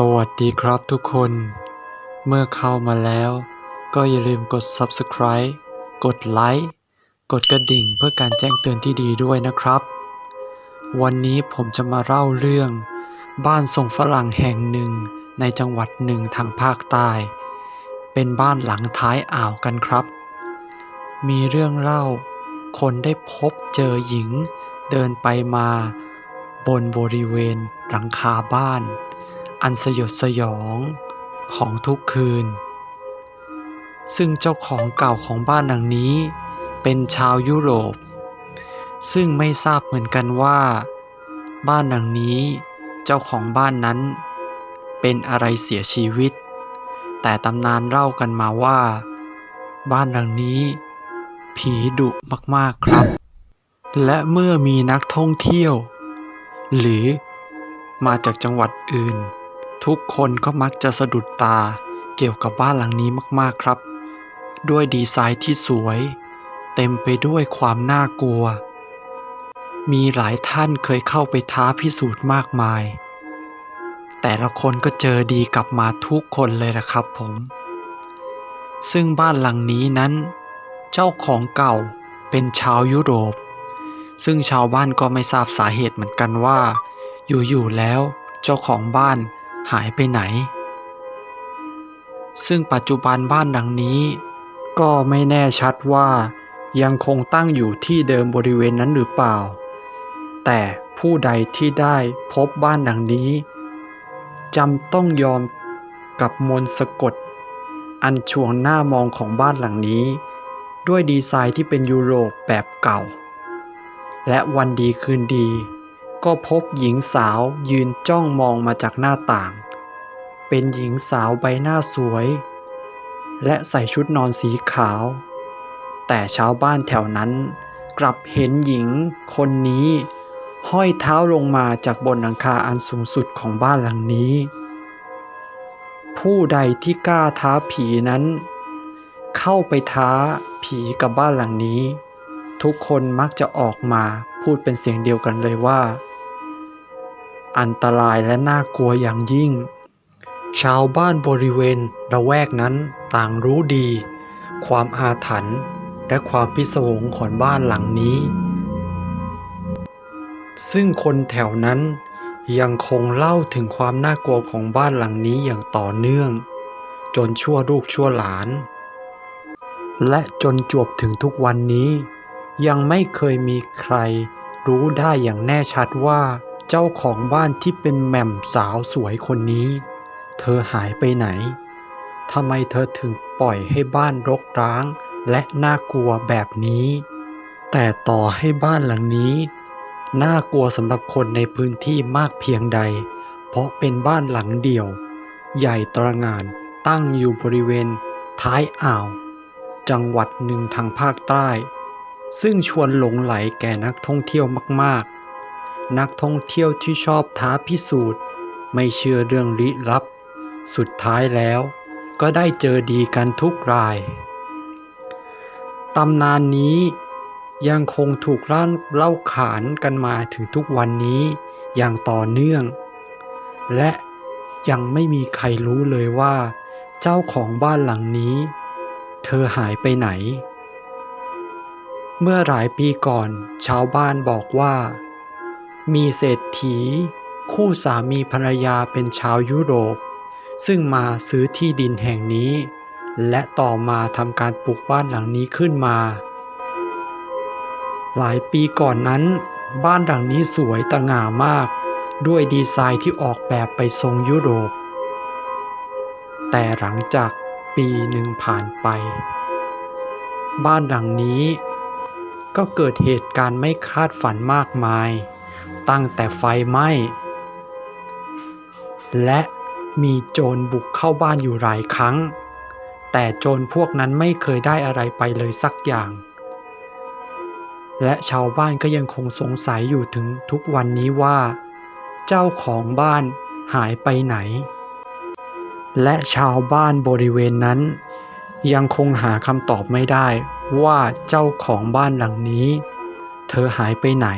สวัสดีครับทุกคน เมื่อเข้ามาแล้ว ก็อย่าลืมกด Subscribe กดไลค์กดกระดิ่งเพื่อการแจ้งเตือนที่ดีด้วยนะครับ วันนี้ผมจะมาเล่าเรื่อง บ้านทรงฝรั่งแห่งหนึ่งในจังหวัดหนึ่งทางภาคใต้ เป็นบ้านหลังท้ายอ่าวกันครับ มีเรื่องเล่า คนได้พบเจอหญิง เดินไปมา บนบริเวณหลังคาบ้าน อันสยดสยองของทุกคืน ซึ่งเจ้าของเก่าของบ้านหลังนี้ เป็นชาวยุโรป ซึ่งไม่ทราบเหมือนกันว่า บ้านหลังนี้เจ้าของบ้านนั้น เป็นอะไรเสียชีวิต แต่ตำนานเล่ากันมาว่า บ้านหลังนี้ ผีดุมากๆครับ และเมื่อมีนักท่องเที่ยว หรือมาจากจังหวัดอื่น ทุกคนก็มักจะสะดุดตาเกี่ยวกับบ้านหลังนี้มากๆครับ ด้วยดีไซน์ที่สวย เต็มไปด้วยความน่ากลัว มีหลายท่านเคยเข้าไปท้าพิสูจน์มากมาย แต่ละคนก็เจอดีกลับมาทุกคนเลยนะครับผม ซึ่งบ้านหลังนี้นั้น เจ้าของเก่าเป็นชาวยุโรป ซึ่งชาวบ้านก็ไม่ทราบสาเหตุเหมือนกันว่า อยู่ๆแล้ว เจ้าของบ้าน หายไปไหน ซึ่งปัจจุบันบ้านหลังนี้ ก็ไม่แน่ชัดว่ายังคงตั้งอยู่ที่เดิมบริเวณนั้นหรือเปล่า แต่ผู้ใดที่ได้พบบ้านหลังนี้จำต้องยอมกับมนสะกด อันช่วงหน้ามองของบ้านหลังนี้ ด้วยดีไซน์ที่เป็นยุโรปแบบเก่า และวันดีคืนดี ก็พบหญิงสาวยืนจ้องมองมาจากหน้าต่าง เป็นหญิงสาวใบหน้าสวย และใส่ชุดนอนสีขาว แต่ชาวบ้านแถวนั้นกลับเห็นหญิงคนนี้ ห้อยเท้าลงมาจากบนหลังคาอันสูงสุดของบ้านหลังนี้ ผู้ใดที่กล้าท้าผีนั้น เข้าไปท้าผีกับบ้านหลังนี้ ทุกคนมักจะออกมาพูดเป็นเสียงเดียวกันเลยว่า อันตรายและน่ากลัวอย่างยิ่ง ชาวบ้านบริเวณระแวกนั้นต่างรู้ดี ความอาถรรพ์และความพิศวงของบ้านหลังนี้ ซึ่งคนแถวนั้นยังคงเล่าถึงความน่ากลัวของบ้านหลังนี้อย่างต่อเนื่อง จนชั่วลูกชั่วหลาน และจนจวบถึงทุกวันนี้ ยังไม่เคยมีใครรู้ได้อย่างแน่ชัดว่าเจ้าของบ้านที่เป็นแหม่มสาวสวยคนนี้ เธอหายไปไหน ทำไมเธอถึงปล่อยให้บ้านรกร้างและน่ากลัวแบบนี้ แต่ต่อให้บ้านหลังนี้ น่ากลัวสำหรับคนในพื้นที่มากเพียงใด เพราะเป็นบ้านหลังเดียว ใหญ่ตระงานตั้งอยู่บริเวณ ท้ายอ่าว จังหวัดหนึ่งทางภาคใต้ ซึ่งชวนหลงไหลแก่นักท่องเที่ยวมากๆ นักท่องเที่ยวที่ชอบท้าพิสูจน์ ไม่เชื่อเรื่องลี้ลับ สุดท้ายแล้วก็ได้เจอดีกันทุกราย ตำนานนี้ยังคงถูกเล่าเล่าขานกันมาถึงทุกวันนี้อย่างต่อเนื่อง และยังไม่มีใครรู้เลยว่า เจ้าของบ้านหลังนี้ เธอหายไปไหน เมื่อหลายปีก่อนชาวบ้านบอกว่า มีเศรษฐี คู่สามีภรรยาเป็นชาวยุโรป ซึ่งมาซื้อที่ดินแห่งนี้ และต่อมาทำการปลูกบ้านหลังนี้ขึ้นมา หลายปีก่อนนั้น บ้านหลังนี้สวยตะหง่ามาก ด้วยดีไซน์ที่ออกแบบไปทรงยุโรป แต่หลังจากปีหนึ่งผ่านไป บ้านหลังนี้ก็เกิดเหตุการณ์ไม่คาดฝันมากมาย ตั้งแต่ไฟไหม้ และ มีโจรบุกเข้าบ้านอยู่หลายครั้ง แต่โจรพวกนั้นไม่เคยได้อะไรไปเลยสักอย่าง และชาวบ้านก็ยังคงสงสัยอยู่ถึงทุกวันนี้ว่า เจ้าของบ้านหายไปไหน และชาวบ้านบริเวณนั้น ยังคงหาคำตอบไม่ได้ว่าเจ้าของบ้านหลังนี้ เธอหายไปไหน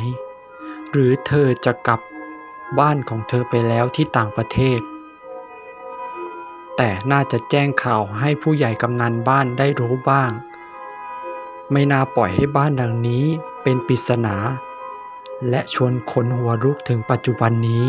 หรือเธอจะกลับบ้านของเธอไปแล้วที่ต่างประเทศ แต่น่าจะแจ้งข่าวให้ผู้ใหญ่กำนันบ้านได้รู้บ้าง ไม่น่าปล่อยให้บ้านดังนี้เป็นปริศนา และชวนคนหัวลุกถึงปัจจุบันนี้